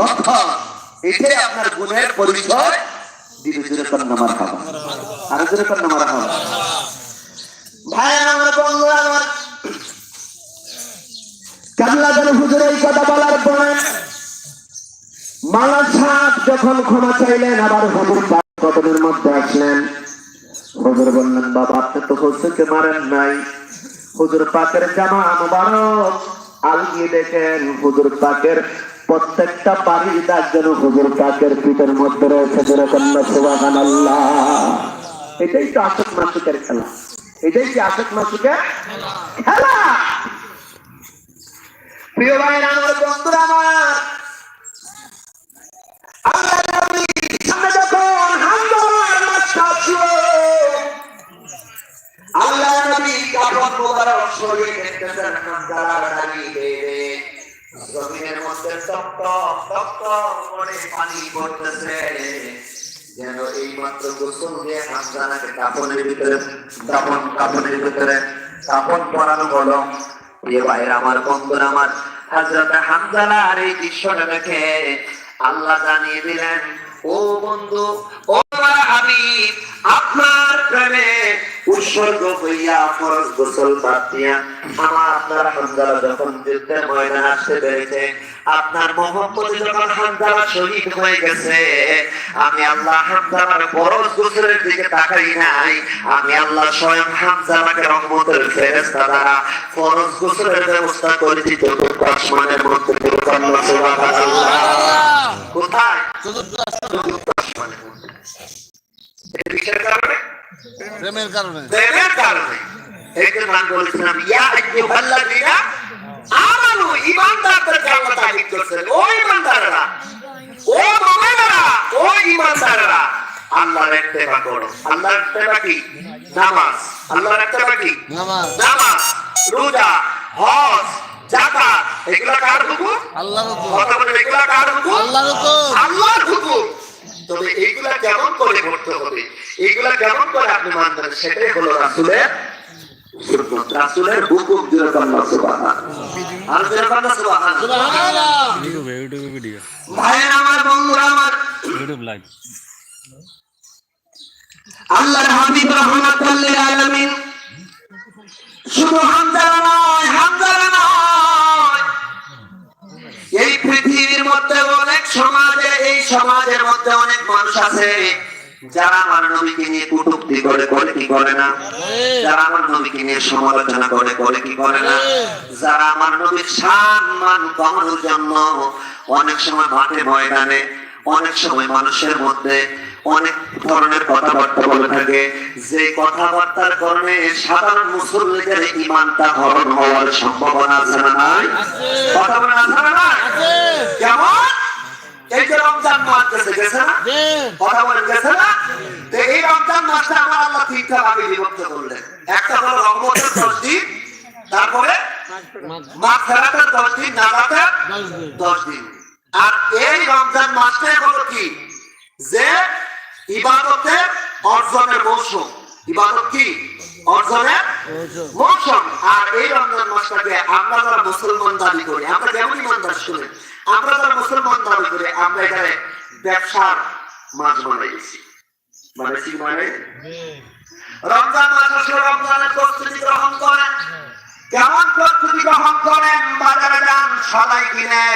লক্ষণ, এটাই আপনার গুণের পরিচয়। জুড়ে কন্যামার খাওয়া আর কন্যামার খাওয়া ভাই আমার বন্ধু আমার কামলাদের হুজুর এই কথা বলার পরে মালা যখন ক্ষমা চাইলেন, আবার হুজুর কদমের মধ্যে আসলেন। হুজুর বললেন, বাবা, আপনি তো হুজুরকে মারেন নাই। হুজুর পাকের জামা মুবারক। আলগিয়ে দেখেন, হুজুর পাকের প্রত্যেকটা বাড়ি দাগ যেন হুজুর পাকের পিঠের মধ্যে রয়েছে যেরকম এটাই তো আশক মাসুকের খেলা। এটাই কি আশক মাসুকের খেলা? প্রিয় ভাই আমার বন্ধুরা, আমার যখন ছিল আল্লাহ দাঁড়িয়ে জমিনের মধ্যে পানি পড়তেছে। যেন এই মাত্র গোসল দিয়ে ভিতরে কাপড়ের ভিতরে কাপড় পরানো হলো প্রিয় ভাইয়ের, আমার বন্ধুরা, আমার হাজরত হামদালার এই দৃশ্যটা দেখে আল্লাহ জানিয়ে দিলেন, ও বন্ধু, ও আমার হাবিব, আপনার প্রেমে উৎসর্গ হইয়া ফরজ গোসল বাদ দিয়া আমার আপনার হামদালা যখন যুদ্ধের ময়দান আসতে পেরেছে আপনার মোহাম্মদ যখন হামদালা শহীদ হয়ে গেছে আমি আল্লাহ হামদালার ফরজ গোসলের দিকে তাকাই নাই আমি আল্লাহ স্বয়ং হামদালাকে রহমতের ফেরেস্তা দ্বারা ফরজ গোসলের ব্যবস্থা করে দিতে আসমানের মধ্যে কোথায়? আসমানের মধ্যে এটা কারণে? প্রেমের কারণে। প্রেমের কারণে। এই যে মান বলেছিলাম ইয়া আইয়ুহাল্লাযীনা আমানু ঈমানদারদেরকে আল্লাহ তাকিদ করছেন ও ঈমানদাররা ও মুমিনেরা ও ঈমানদাররা আল্লাহর ইত্তেবা করো। আল্লাহর ইত্তেবা কি? নামাজ। আল্লাহর ইত্তেবা কি? নামাজ। নামাজ। রোজা হজ যাকাত এগুলা কার হুকুম? আল্লাহর হুকুম। কথা বলেন এগুলা কার হুকুম? আল্লাহর হুকুম। আল্লাহর হুকুম। তবে এইগুলা কেমন করে করতে হবে? এইগুলা কেমন করে আপনি মানবেন? সেটাই হলো রাসুলের রাসুলের হুকুম যেরকম না আর যেরকম না সুবহান সুবহানাল্লাহ। ইউটিউবে ইউটিউবে ভিডিও ভাইয়ের আমার বন্ধুরা আমার। ইউটিউব লাইভ আল্লাহর হাবিব রহমাতুল লিল আলামিন শুধু নয় নয়। এই পৃথিবীর মধ্যে সমাজে এই সমাজের মধ্যে অনেক মানুষ আছে যারা আমার নবীকে নিয়ে কটূক্তি করে করে কি করে না? যারা আমার নবীকে নিয়ে সমালোচনা করে করে কি করে না? যারা আমার নবীর সম্মান কমানোর জন্য অনেক সময় মাঠে ময়দানে অনেক সময় মানুষের মধ্যে অনেক ধরনের কথাবার্তা বলে থাকে। যে কথাবার্তার কারণে সাধারণ মুসল্লিদের ইমানটা হরণ হওয়ার সম্ভাবনা আছে না নাই? কথা বলে আছে না কেমন? এই যে রমজান মাস গেছে গেছে না? কথা বলেন গেছে না? তো এই রমজান মাসটা আমার আল্লাহ তিনটা ভাগে বিভক্ত করলেন। একটা হলো রহমতের দশ দিন তারপরে মা ফেরাতের দশ দিন নাজাতের দশ দিন আর এই রমজান মাসটাই হলো কি? যে ইবাদতের অর্জনের মৌসুম। ইবাদত কি? অর্জনের মৌসুম। আর এই রমজান মাসটাকে আমরা যারা মুসলমান দাবি করি আমরা কেমন ইমানদার শুনে আমরা যারা মুসলমান দাবি করি, আমরা এখানে ব্যবসার মাঝ বানাইছি মানে রমজান মাস আসলে রমজানের প্রস্তুতি গ্রহণ করেন। কেমন প্রস্তুতি গ্রহণ করেন? বাজারে যান কিনে।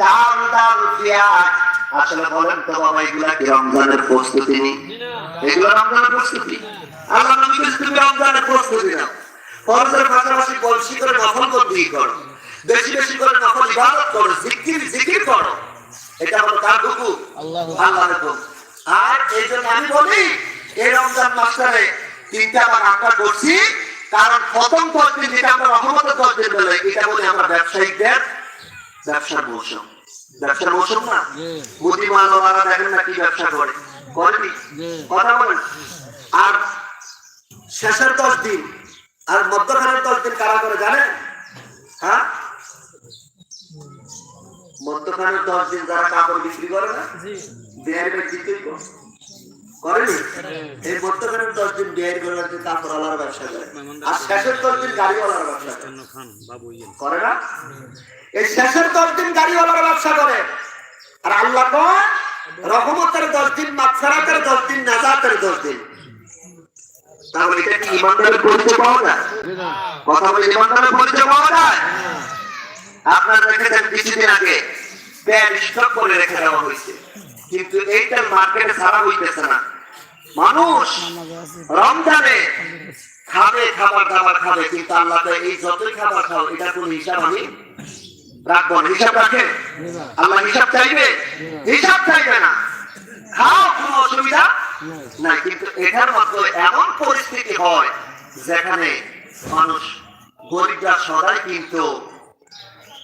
ডাল, পেঁয়াজ। আসলে বলেন তো বাবা, এগুলা কি রমজানের প্রস্তুতি নি? এগুলো রমজানের প্রস্তুতি। আল্লাহ নবী রমজানের প্রস্তুতি নাও। ফরজের পাশাপাশি বলছি করে নফল বন্দি করো। বেশি বেশি করে নফল ইবাদত করো জিকির জিকির করো। এটা হলো কার হুকুম? আল্লাহর হুকুম। আর এই জন্য আমি বলি এই রমজান মাসটারে তিনটা ভাগ আমরা করছি। কারণ প্রথম দশ যেটা আমরা রহমতের দশ বলে এটা বলি আমরা ব্যবসায়িকদের ব্যবসার মৌসুম। ব্যবসার মৌসুম না? জি। মুদি দেখেন না কি ব্যবসা করে। করেনি? কথা বলেন। আর শেষের দশ দিন আর মধ্যখানের দশ দিন কারা করে জানেন? হ্যাঁ? মধ্যখানের দশ দিন যারা কাপড় বিক্রি করে না দেহের বিক্রি করে। করেনি? এই বর্তমানে দশ দিন বিয়ের করে হচ্ছে কাপড়ওয়ালার ব্যবসা করে আর শেষের দশ দিন গাড়িওয়ালার ব্যবসা করে। খান বাবু করে না? এই শেষের দশ দিন গাড়িওয়ালার ব্যবসা করে। আর আল্লাহ কয় রহমতের দশ দিন দশ দিন নাজাতের দশ দিন। তাহলে এটা কি ইমানদারের পরিচয় পাওয়া যায়? কথা বলে ইমানদারের পরিচয় পাওয়া যায়? আপনারা দেখেছেন কিছুদিন আগে প্যান স্টক করে রেখে দেওয়া হয়েছে। কিন্তু এইটা মার্কেটে ছাড়া হইতেছে না। মানুষ রমজানে খাবে, খাবার দাবার খাবে, কিন্তু আল্লাহ এই যতই খাবার খাও, এটা কোন হিসাব আমি রাখব না। হিসাব রাখে আল্লাহ হিসাব চাইবে? হিসাব চাইবে না। খাও, কোনো অসুবিধা না কিন্তু এটার মধ্যে এমন পরিস্থিতি হয় যেখানে মানুষ গরিবরা সদাই কিন্তু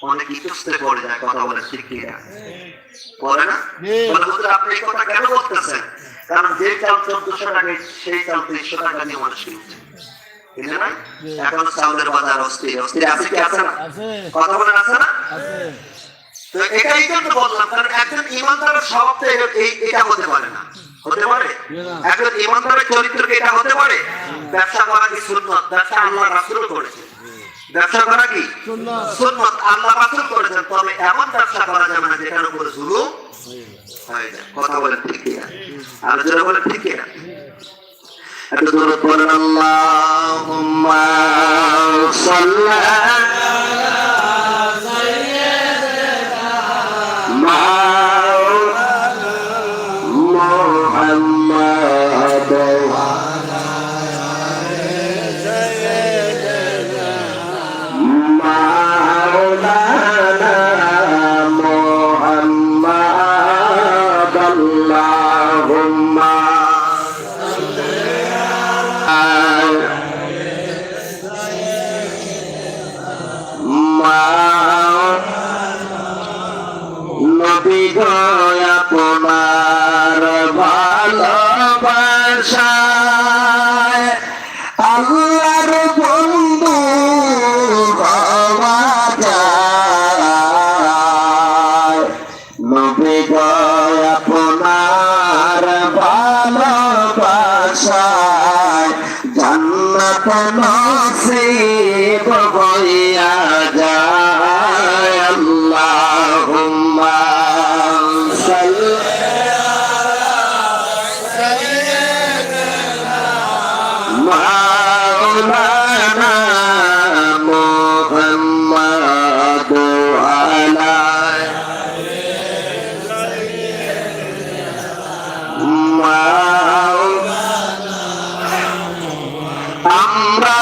অনেক ইতস্তে পড়ে যায় কথা বলে শিক্ষিরা পড়ে না? বলে হুজুর, আপনি এই কথা কেন বলতেছেন? কারণ যে চাল চোদ্দশো টাকা সেই চাল তিনশো টাকা নিয়ে মানুষ কিনছে। এখন চাউলের বাজার অস্থির। অস্থির আছে কি আছে না? কথা বলে আছে না? তো এটা জন্য বললাম কারণ একজন ইমানদারের স্বভাব তো এই এটা হতে পারে না। হতে পারে? একজন ইমানদারের চরিত্র কি এটা হতে পারে? ব্যবসা করা কি সুন্নত? ব্যবসা আল্লাহ রাসুল করেছে ব্যবসা করা কি? সুন্নত। আল্লাহ রাসূল করেছেন। তবে এমন ব্যবসা করা যাবে না যেটার উপর জুলুম হয় না কথা বলেন, ঠিক কিনা আর যারা বলেন, ঠিক একটু দূরে পড়েন আল্লাহুম্মা সাল্লি আমরা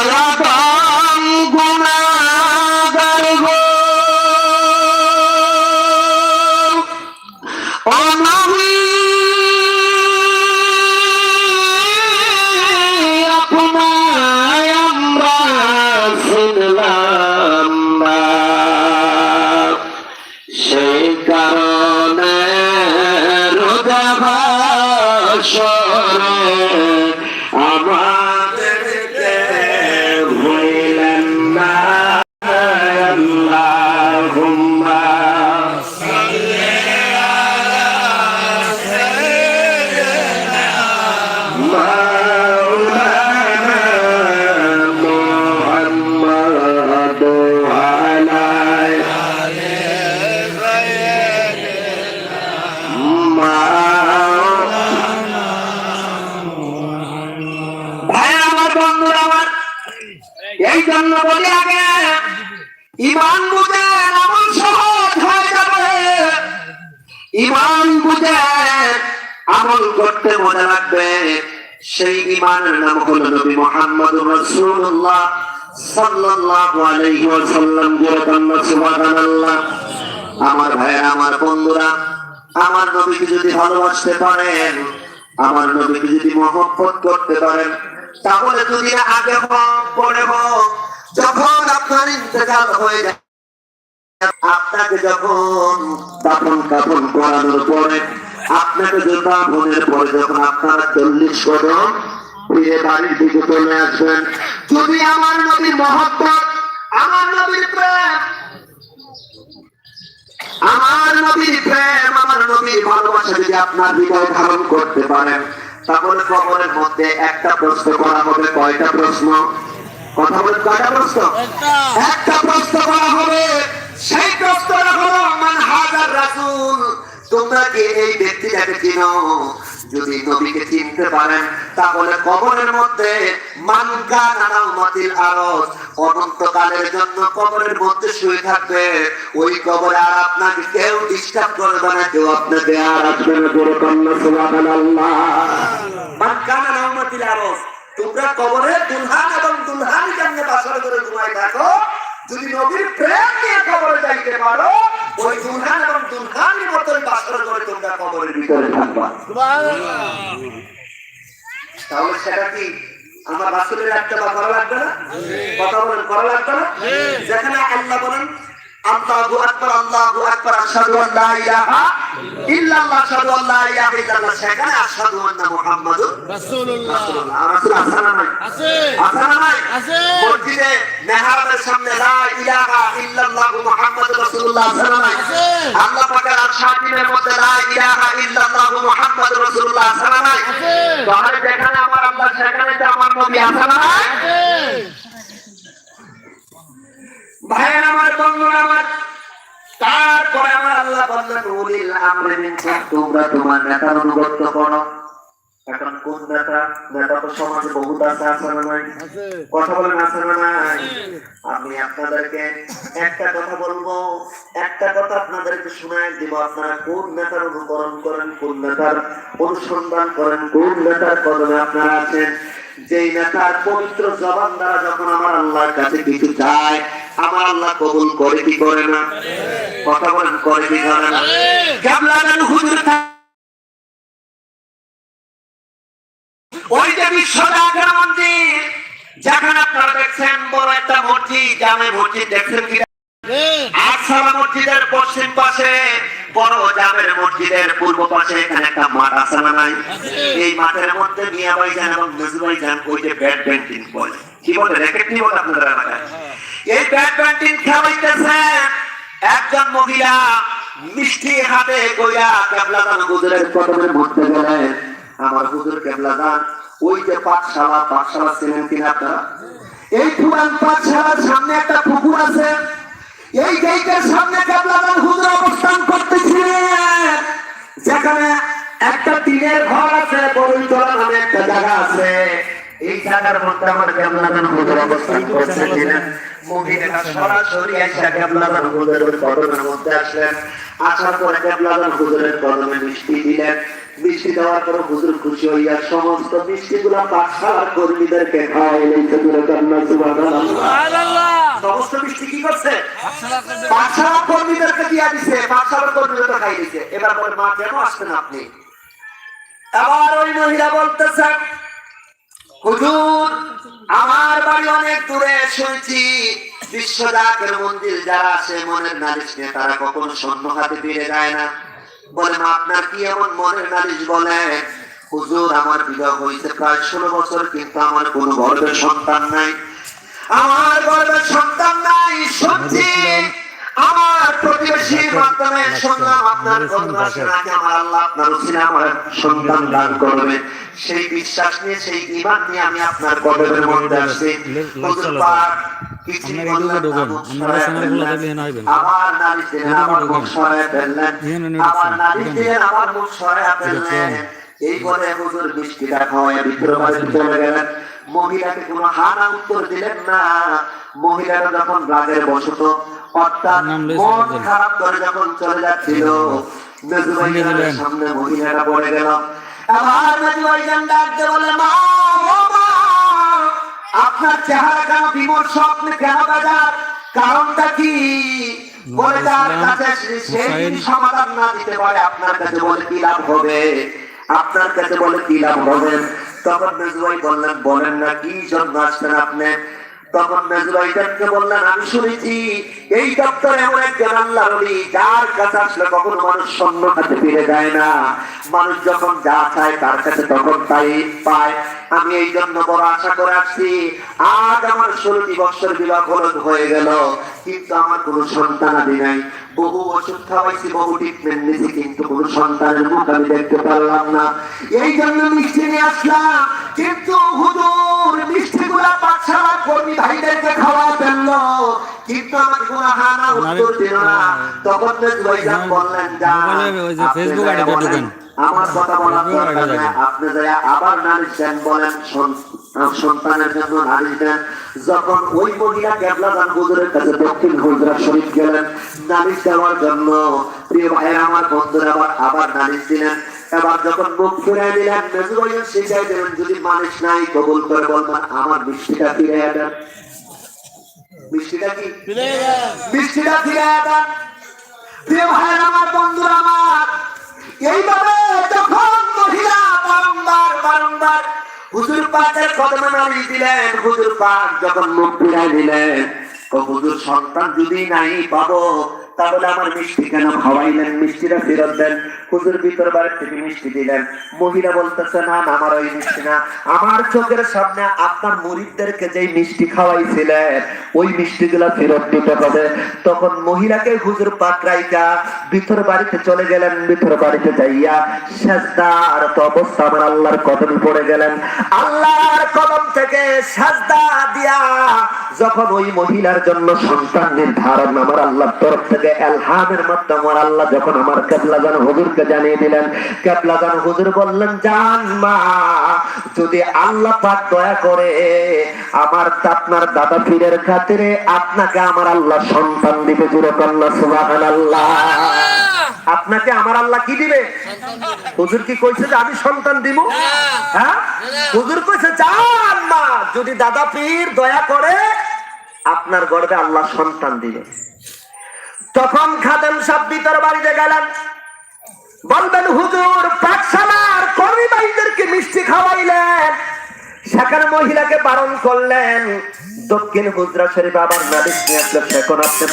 আমার ভাইয়েরা আমার বন্ধুরা, আমার নবীকে যদি ভালোবাসতে পারেন, আমার নবীকে যদি মহব্বত করতে পারেন, তাহলে যদি আগে হোক, পরে হোক, যখন আপনার ইন্তেকাল হয়ে যায়, আপনাকে যখন কাফন করানোর পরে, আপনাকে যে দাফনের পরে যখন আপনারা চল্লিশ কদম ফিরে বাড়ির দিকে চলে আসবেন, যদি আমার নবীর মহব্বত আমার নবীর প্রেম। আমার নবীর প্রেম আমার নবীর ভালোবাসা যদি আপনার হৃদয় ধারণ করতে পারেন তাহলে কবরের মধ্যে একটা প্রশ্ন করা হবে। কয়টা প্রশ্ন? কথা বলে কয়টা প্রশ্ন? একটা। প্রশ্ন করা হবে। সেই প্রশ্নটা হলো মান হাজার রাসূল? তোমরা কি এই ব্যক্তিটাকে চিনো? যদি নবীকে চিনতে পারেন, তাহলে কবরের মধ্যে মানকা নানা উমাতিল আরস অনন্তকালের জন্য কবরের মধ্যে শুয়ে থাকবে। ওই কবরে আর আপনাকে কেউ ডিস্টার্ব করবে না, কেউ আপনাকে আর আসবে না মানকা নানা উমাতিল আরস তোমরা কবরে দুলহান এবং দুলহান কেমনে বাসর করে ঘুমাই থাকো। যদি নবীর প্রেম নিয়ে কবরে যাইতে পারো ওই দুলহান এবং দুলহানের মতোই বাসর করে তোমরা কবরের ভিতরে থাকবা। তাহলে সেটা কি আমার রাসুলের একটা বা করা লাগবে না? কথা বলেন করা লাগবে না? যেখানে আল্লাহ বলেন আল্লাহু আকবার আল্লাহু আকবার আশহাদু আন লা ইলাহা ইল্লাল্লাহ আশহাদু আন লা ইলাহা ইল্লাল্লাহ। সেখানে আশহাদু আন্না মুহাম্মাদুর রাসূলুল্লাহ। রাসূলুল্লাহ রাসূল আছে না নাই? আছে আছে না নাই? আছে। মসজিদে মেহরাবের সামনে লা ইলাহা ইল্লাল্লাহ মুহাম্মাদুর রাসূলুল্লাহ আছে না নাই? আছে। আল্লাহ পাকের মধ্যে লা ইলাহা ইল্লাল্লাহ মুহাম্মাদুর রাসূলুল্লাহ আছে না নাই? আছে। তাহলে যেখানে আমার আল্লাহ সেখানে যে আমার নবী আছে না নাই? আছে ভাইয়ের আমার বন্ধুরা আমার। তারপরে আমার আল্লাহ বললেন তোমরা তোমার নেতার অনুগত করো। এখন কোন নেতা নেতা তো সমাজে আছে না নাই? কথা বলেন আছে না নাই? আমি আপনাদেরকে একটা কথা বলব একটা কথা আপনাদেরকে শোনায় দিব আপনারা কোন নেতার অনুকরণ করেন কোন নেতার অনুসন্ধান করেন কোন নেতার কদমে আপনারা আছেন? যেই নেতার পবিত্র জবান দ্বারা যখন আমার আল্লাহর কাছে কিছু চায় আমার আল্লাহ কবুল করে কি করে না? কথা বলেন করে কি করে না? কেমন হুজুর থা- ওই মন্দির। যেখানে আপনারা দেখছেন বড় একটা মসজিদ জামে মসজিদ দেখছেন কি? আটসালা মসজিদের পশ্চিম পাশে বড় জামের মসজিদের পূর্ব পাশে এখানে একটা মাঠ আছে না নাই? এই মাঠের মধ্যে মিয়া ভাই যান এবং নজরু ভাই যান ওই যে ব্যাডমিন্টন বলে। কি বলে? র্যাকেট কি বলে আপনাদের এলাকায়? এই ব্যাডমিন্টন খেলাইতেছে একজন মহিলা মিষ্টি হাতে কইয়া কেবলা দান কদমের মধ্যে গেলেন। আমার হুজুর কেবলা দান ওই যে পাঠশালা পাঠশালা ছিলেন কিনা আপনারা এই পুরান পাঠশালার সামনে একটা পুকুর আছে। এই গেইটের সামনে কেবলাদান হুজুর অবস্থান করতেছিলেন। যেখানে একটা টিনের ঘর আছে বরুণতলা নামে একটা জায়গা আছে। এই জায়গার মধ্যে আমার কেবলাদান হুজুর অবস্থান করতেছিলেন মহিলাটা সরাসরি এসে কেবলাদান হুজুরের কদমের মধ্যে আসলেন। আসার পরে কেবলাদান হুজুরের কদমে মিষ্টি দিলেন। মিষ্টি দেওয়ার পর হুজুর খুশি হইয়া সমস্ত মিষ্টিগুলো পাঠশালার কর্মীদেরকে খাওয়াইলেন। সেগুলো কান্না সুবহানাল্লাহ। সুবহানাল্লাহ সমস্ত মিষ্টি কি করছে? পাঠশালা কর্মীদেরকে দিয়া দিছে। পাঠশালার কর্মীদেরকে খাই দিছে। এবার বলে মা কেন আসছেন আপনি? আবার ওই মহিলা বলতেছেন হুজুর, আমার বাড়ি অনেক দূরে শুনছি। বিশ্বজাকের মন্দির যারা আছে, মনের নালিশ নিয়ে তারা কখনো শূন্য হাতে ফিরে যায় না। বলে আপনার কি এমন মনের নালিশ বলে? হুজুর, আমার বিবাহ হয়েছে প্রায় ষোলো বছর, কিন্তু আমার কোনো গর্বের সন্তান নাই। আমার গর্বের সন্তান নাই, শুনছি। আমার প্রতিবেশীর মাধ্যমে শুনলাম আপনার কন্যাসে আমার আল্লাহ আপনার উসিলে আমার সন্তান দান করবে সেই বিশ্বাস নিয়ে সেই ইমান নিয়ে আমি আপনার কদমের মধ্যে আসছি হুজুর পাক কিছুই আপনারা এদিকে বললেন না, ঢোকেন। মুখ আপনারা সরায় সামনে গুলো ফেললেন। দেখলে এখানে হইবেন। আবার নালিশ দিলেন, এদিকে মুখ সরায় ফেললেন। নালিশ এখানে। দিলেন, আবার মুখ সরায় ফেললেন। এই বলে হুজুর মিষ্টিটা ভিতরে চলে গেলেন। মহিলাকে কোনো উত্তর দিলেন না। মহিলাটা যখন রাগের বসত অর্থাৎ মন খারাপ করে যখন চলে যাচ্ছিল। সামনে মহিলাটা পড়ে গেল। আবার ডাকতে বলে মা আপনার চেহারা কেন বিমর্ষ আপনি কেন বাজার? কারণটা কি? বলে তার কাছে সেই সমাধান না দিতে পারে আপনার কাছে বলে কি লাভ হবে? আপনার কাছে বলে কি লাভ হবে তখন মেজুয়াই বললেন, বলেন না, কি জন্য আসছেন আপনি? তখন মেজুয়াইদেরকে বললেন, আমি শুনেছি, এই দপ্তর এমন একজন আল্লাহ বলি যার কাছে আসলে কখনো মানুষ শূন্য হাতে ফিরে যায় না। মানুষ যখন যা চায় তার কাছে তখন তাই পায়। আমি এই জন্য বড় আশা করে আসছি। আজ আমার ষোলোটি বৎসর বিবাহ হয়ে গেল। কিন্তু আমার কোনো সন্তান আদি নাই। বহু ওষুধ খাওয়াইছি বহু ট্রিটমেন্ট নিয়েছি কিন্তু কোনো সন্তানের মুখ আমি দেখতে পারলাম না। এই জন্য মিষ্টি নিয়ে আসলাম। কিন্তু হুজুর মিষ্টি গুলা পাঠশালা কর্মী ভাইদেরকে খাওয়া ফেলল কিন্তু আমাকে কোনো হানা উত্তর দিল না। তখন বললেন যা ফেসবুক আইডিটা ঢোকেন। আমার কথা ফেসবুক দরকার নাই আপনি যারা আবার নালিশ দেন বলেন সন্তানের জন্য নালিশ দেন যখন ওই মহিলা কেবলা দান হুজুরের কাছে দক্ষিণ হুজরা শরীফ গেলেন নালিশ দেওয়ার জন্য প্রিয় ভাইয়ের আমার বন্ধুরা আবার আবার নালিশ দিলেন এবার যখন মুখ ফিরে দিলেন মেজুবাইয়ের শিখাই যদি মানুষ নাই কবুল করে বলবেন আমার মিষ্টিটা ফিরে দেন। মিষ্টিটা কি? মিষ্টিটা ফিরে দেন। প্রিয় ভাইয়ের আমার বন্ধুরা আমার এইভাবে যখন মহিলা বারংবার বারংবার হুজুর পাকের কদমে নালিশ দিলেন, হুজুর পাক যখন মুখ ফিরাই দিলেন হুজুর সন্তান যদি নাই পাবো তাহলে আমার মিষ্টি কেন খাওয়াইলেন? মিষ্টিটা ফেরত দেন। হুজুর ভিতর বাড়ির থেকে মিষ্টি দিলেন। মহিলা বলতেছে, না আমার ওই মিষ্টি না। আমার চোখের সামনে আপনার মুরিদদেরকে যেই মিষ্টি খাওয়াইছিলেন, ওই মিষ্টি গুলা ফেরত দিতে হবে। তখন মহিলাকে হুজুর পাকরাইকা ভিতর বাড়িতে চলে গেলেন। ভিতর বাড়িতে যাইয়া সাজদার তো অবস্থা আমার আল্লাহর কদমে পড়ে গেলেন। আল্লাহর কদম থেকে সাজদা দিয়া যখন ওই মহিলার জন্য সন্তান নির্ধারণ আমার আল্লাহর তরফ থেকে এলহামের মাধ্যমে আল্লাহ যখন আমার কেবলাজান হুজুরকে জানিয়ে দিলেন কেবলাজান হুজুর বললেন জান মা যদি আল্লাহ পাক দয়া করে আমার আপনার দাদা পীরের খাতিরে আপনাকে আমার আল্লাহ সন্তান দিবে সুবহানাল্লাহ। আপনাকে আমার আল্লাহ কি দিবে? হুজুর কি কইছে যে আমি সন্তান দিব? হ্যাঁ? হুজুর কইছে জান মা যদি দাদা পীর দয়া করে আপনার গর্বে আল্লাহ সন্তান দিবে। তখন খাদেম সাহেব ভিতর বাড়িতে গেলেন। বলবেন হুজুর, পাঠশালার কর্মী ভাইদেরকে মিষ্টি খাওয়াইলেন। সেখানে মহিলাকে বারণ করলেন। দক্ষিণ হুজরা শরীফ আবার নাবিক নিয়ে আসলে আসতে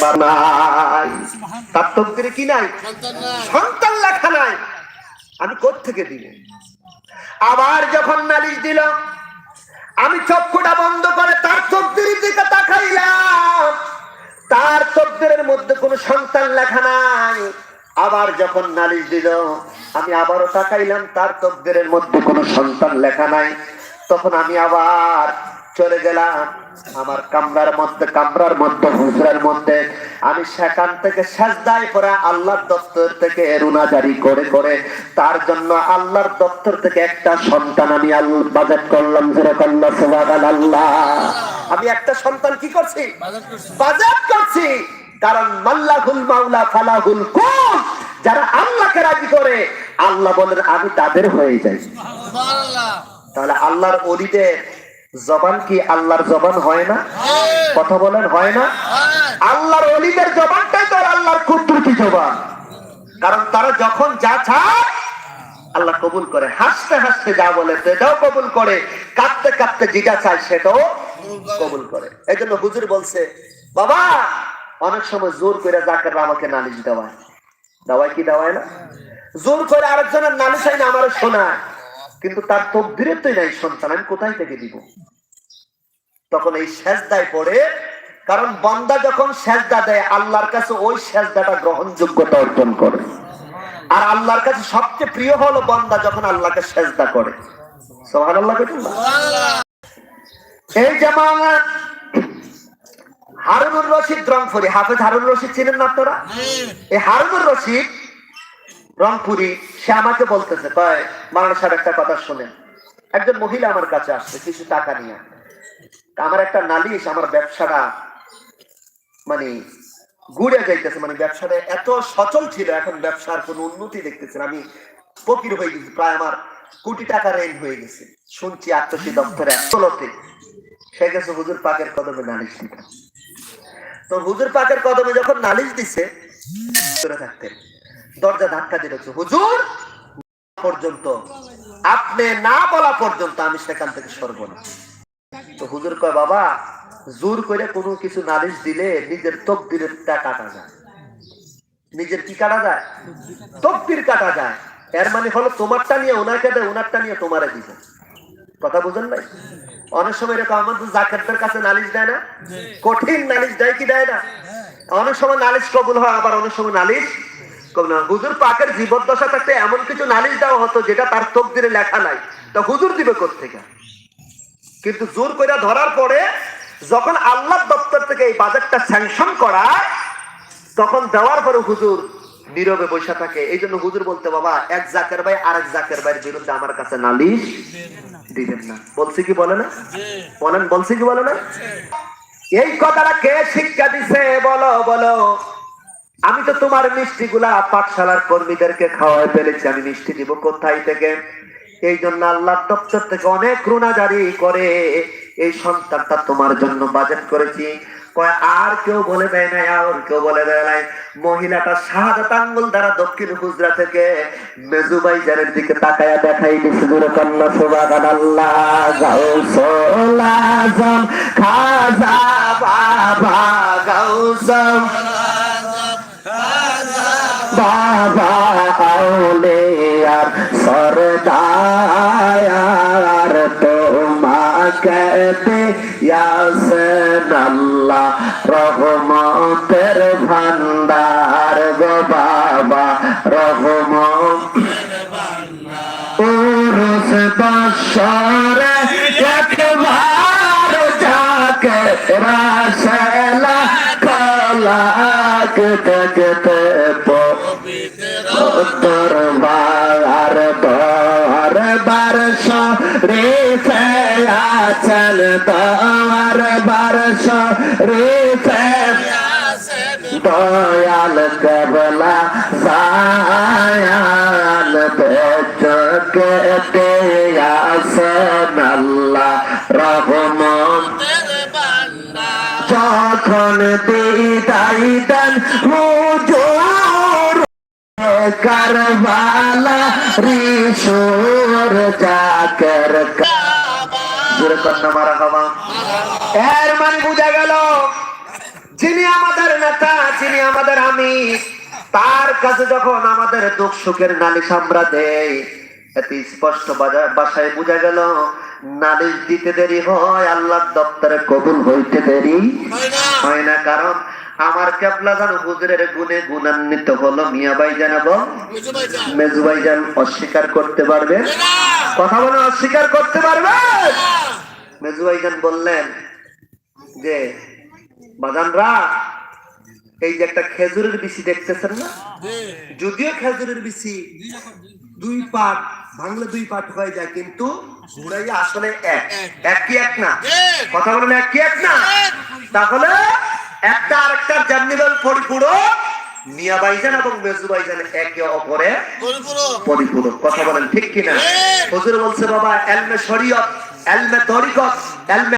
তার তকদিরে কি নাই? সন্তান লেখা নাই। আমি থেকে দিব? আবার যখন নালিশ দিল, আমি চক্ষুটা বন্ধ করে তার তকদির দিকে তাকাইলাম তার তকদিরের মধ্যে কোনো সন্তান লেখা নাই। আবার যখন নালিশ দিল আমি আবারও তাকাইলাম তার তকদিরের মধ্যে কোনো সন্তান লেখা নাই। তখন আমি আবার চলে গেলাম আমার কামরার মধ্যে কামরার মধ্যে হুজরার মধ্যে। আমি সেখান থেকে সাজদায় পরে আল্লাহর দপ্তর থেকে রুনা জারি করে করে। তার জন্য আল্লাহর দপ্তর থেকে একটা সন্তান আমি আল্লাহ বাজেট করলাম যেরকম আল্লাহ আমি একটা সন্তান কি করছি? বাজেট করছি। কারণ মাল্লাহুল মাওলা ফালাহুল কুল। যারা আল্লাহকে রাজি করে আল্লাহ বলেন আমি তাদের হয়ে যাই। তাহলে আল্লাহর অলিদের জবান কি আল্লাহর জবান হয় না? কথা বলেন হয় না? আল্লাহর অলিদের জবানটাই তো আল্লাহর কুদরতি জবান। কারণ তারা যখন যা চায় আল্লাহ কবুল করে। হাসতে হাসতে যা বলে সেটাও কবুল করে। কাঁদতে কাঁদতে যেটা চায় সেটাও কবুল করে। এই জন্য হুজুর বলছে বাবা অনেক সময় জোর করে জাকের আমাকে নালিশ দেওয়ায়। দেওয়ায় কি দেওয়ায় না? জোর করে আরেকজনের নালিশ হয় না আমারও শোনায়। কিন্তু তার তকদিরে তো নাই সন্তান আমি কোথায় থেকে দিব? তখন এই সেজদায় পড়ে কারণ বান্দা যখন সেজদা দেয় আল্লাহর কাছে ওই সেজদাটা গ্রহণযোগ্যতা অর্জন করে। আর আল্লাহর কাছে সবচেয়ে প্রিয় হলো বান্দা যখন আল্লাহকে সেজদা করে। সুবহানাল্লাহ বলুন না? এই যেমন হারুনুর রশিদ রংপুরি। হাফেজ হারুন রশিদ ছিলেন না আপনারা? এই হারুনুর রশিদ রংপুরি সে আমাকে বলতেছে কয় মারানা সাহেব একটা কথা শোনেন। একজন মহিলা আমার কাছে আসছে কিছু টাকা নিয়ে আমার একটা নালিশ আমার ব্যবসাটা মানে ঘুরে যাইতেছে মানে ব্যবসাটা এত সচল ছিল এখন ব্যবসার কোনো উন্নতি দেখতেছে আমি ফকির হয়ে গেছি প্রায় আমার কোটি টাকা রেঞ্জ হয়ে গেছে। শুনছি আত্মসী দপ্তরে ষোলোতে সে গেছে হুজুর পাকের কদমে নালিশ দিতে তো হুজুর পাকের কদমে যখন নালিশ দিছে থাকতেন দরজা ধাক্কা রেখেছে, হুজুর পর্যন্ত। আপনি না বলা পর্যন্ত আমি সেখান থেকে সরব না। তো হুজুর কয় বাবা জোর করে কোনো কিছু নালিশ দিলে নিজের তকদিরের কাটা যায়। নিজের কি কাটা যায়? তকদির কাটা যায়। এর মানে হলো তোমারটা নিয়ে ওনাকে দেয় ওনারটা নিয়ে তোমারে দিবে। কথা বুঝেন নাই? অনেক সময় এরকম আমাদের জাকেরদের কাছে নালিশ দেয় না। কঠিন নালিশ দেয় কি দেয় না? অনেক সময় নালিশ কবুল হয়, আবার অনেক সময় নালিশ কবুল হয়। হুজুর পাকের জীবদ্দশা থাকতে এমন কিছু নালিশ দেওয়া হতো যেটা তার তকদিরে লেখা নাই। তা হুজুর দিবে কোথেকে কিন্তু জোর করে ধরার পরে যখন আল্লাহ দপ্তর থেকে এই বাজেটটা স্যাংশন করা, তখন দেওয়ার পরে হুজুর নীরবে বসে থাকে। এই জন্য হুজুর বলতে, বাবা, এক জাকের ভাই আরেক জাকের ভাইয়ের বিরুদ্ধে আমার কাছে নালিশ। দিবেন না। বলছি কি বলে না? বলেন বলছি কি বলে না? এই কথাটা কে শিক্ষা দিছে? বলো বলো। আমি তো তোমার মিষ্টি গুলা পাঠশালার কর্মীদেরকে খাওয়াই ফেলেছি। আমি মিষ্টি দিব কোথায় থেকে? এই জন্য আল্লাহ দপ্তর থেকে অনেক রুনা জারি করে এই সন্তানটা তোমার জন্য বাজেট করেছি। আর কেউ বলে দেয় নাই, আর কেউ বলে দেয় নাই। মহিলাটা শাহাদাত আঙ্গুল দ্বারা দক্ষিণ গুজরা থেকে মেজুবাই জানের দিকে তাকায়া দেখাই দিছে, দূরে কন্যা সুবাগান আল্লাহ গাউসল আজম খাজা বাবা বাবা আউলিয়ার সরদায়ার তোমাকে দিয়াছেন আল্লাহ রহমতের ভান্ডার গো বাবা, রহমত। পুরুষ বৎসরে একবার যাকে রাসেলা কলাক বার বার বারশ রেফে আচল তোমার বারশ রেফে দয়াল কবলা সায়াল বেচকে দেয়াসন আল্লাহ রহমান যখন দিদাই দেন হুজুর কারবালা রিসুর জাকের এর মানে বুঝা গেল যিনি আমাদের নেতা যিনি আমাদের আমি তার কাছে যখন আমাদের দুঃখ সুখের নালিশ আমরা দেই এতে স্পষ্ট ভাষায় বোঝা গেল, নালিশ দিতে দেরি হয় দপ্তরে কবুল হইতে দেরি হয় না। কারণ আমার কেবলা জান হুজুরের গুণে গুণান্বিত হলো মিয়া ভাই জানাব মেজু ভাই জান অস্বীকার করতে পারবে? কথা বলে অস্বীকার করতে পারবে? মেজু ভাই জান বললেন যে, বাজানরা এই যে একটা খেজুরের বিচি দেখতেছেন না? যদিও খেজুরের বিচি দুই পাট ভাঙলে দুই পাট হয়ে যায় কিন্তু ঘুরাইয়া আসলে এক। এক। কি এক না? কথা বলেন এক কি এক না? তাহলে একটা আরেকটার জান্নিবাল পরিপূরক মিয়া বাইজান এবং মেজু একে অপরে পরিপূরক। কথা বলেন ঠিক কিনা? হুজুর বলছে বাবা এলমে শরীয়ত এলমে তরিকত এলমে